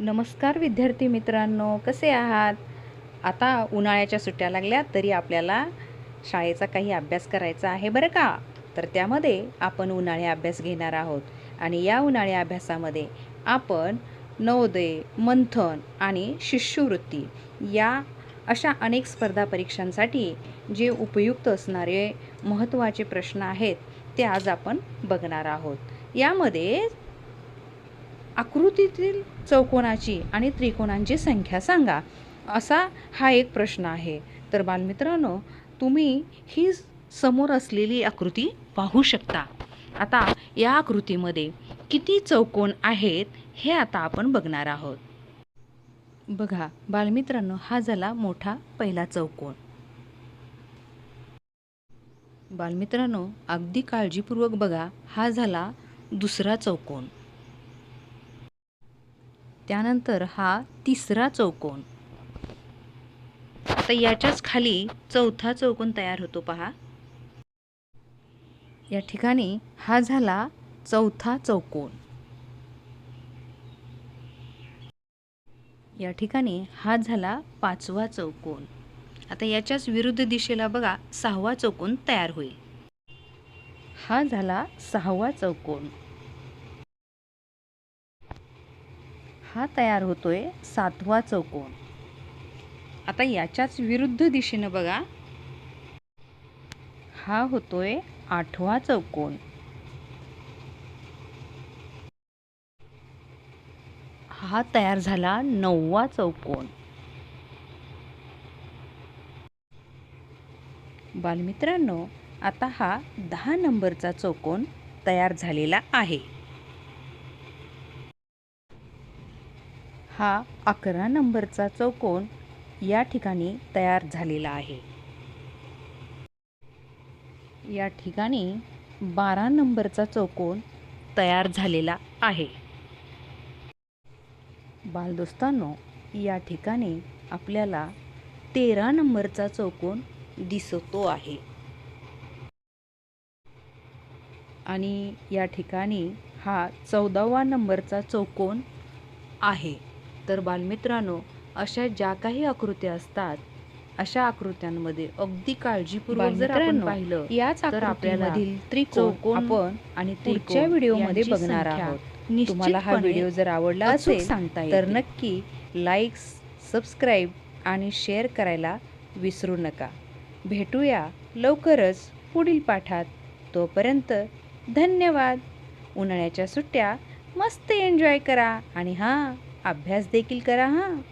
नमस्कार विद्यार्थी मित्रांनो कसे आहात? आता उन्हाळ्याच्या सुट्ट्या लागल्या तरी आपल्याला शाळेचा काही अभ्यास करायचा आहे बरं का? तर त्यामध्ये आपण उन्हाळी अभ्यास घेणार आहोत आणि या उन्हाळी अभ्यासामध्ये आपण नवोदय मंथन आणि शिष्यवृत्ती या अशा अनेक स्पर्धा परीक्षांसाठी जे उपयुक्त असणारे महत्त्वाचे प्रश्न आहेत ते आज आपण बघणार आहोत. यामध्ये आकृतीतील चौकोनाची आणि त्रिकोणांची संख्या सांगा. असा हा एक प्रश्न आहे. तर बालमित्रांनो तुम्ही ही समोर असलेली आकृती पाहू शकता. आता या आकृतीमध्ये किती चौकोन आहेत हे आता आपण बघणार आहोत. बघा बालमित्रांनो हा झाला मोठा पहिला चौकोन. बालमित्रांनो अगदी काळजीपूर्वक बघा हा झाला दुसरा चौकोन. त्यानंतर हा तिसरा चौकोन. आता याच्याच खाली चौथा चौकोन तयार होतो पहा. या ठिकाणी हा झाला चौथा चौकोन. या ठिकाणी हा झाला पाचवा चौकोन. आता याच्याच विरुद्ध दिशेला बघा सहावा चौकोन तयार होईल. हा झाला सहावा चौकोन. हा तयार होतोय सातवा चौकोन. आता याच्याच विरुद्ध दिशेनं बघा. हा होतोय आठवा चौकोन. हा तयार झाला नववा चौकोन. बालमित्रांनो आता हा दहा नंबरचा चौकोन तयार झालेला आहे. हा अकरा नंबरचा चौकोन या ठिकाणी तयार झालेला आहे. या ठिकाणी बारा नंबरचा चौकोन तयार झालेला आहे. बालदोस्तांनो या ठिकाणी आपल्याला तेरा नंबरचा चौकोन दिसतो आहे. आणि या ठिकाणी हा चौदावा नंबरचा चौकोन आहे. तर बालमित्रांनो अशा ज्या काही आकृत्या असतात अशा आकृत्यांमध्ये अगदी काळजीपूर्वक जर आपण पाहिलं याच तर आपल्याला त्रिकोण आपण आणि पुढच्या व्हिडिओमध्ये बघणार आहोत. तुम्हाला हा व्हिडिओ जर आवडला असेल सांगता तर. नक्की लाईक सबस्क्राईब आणि शेअर करायला विसरू नका. भेटूया लवकरच पुढील पाठात. तोपर्यंत धन्यवाद. उन्हाळ्याच्या सुट्ट्या. मस्त एन्जॉय करा. आणि हां अभ्यास देखील करा हां.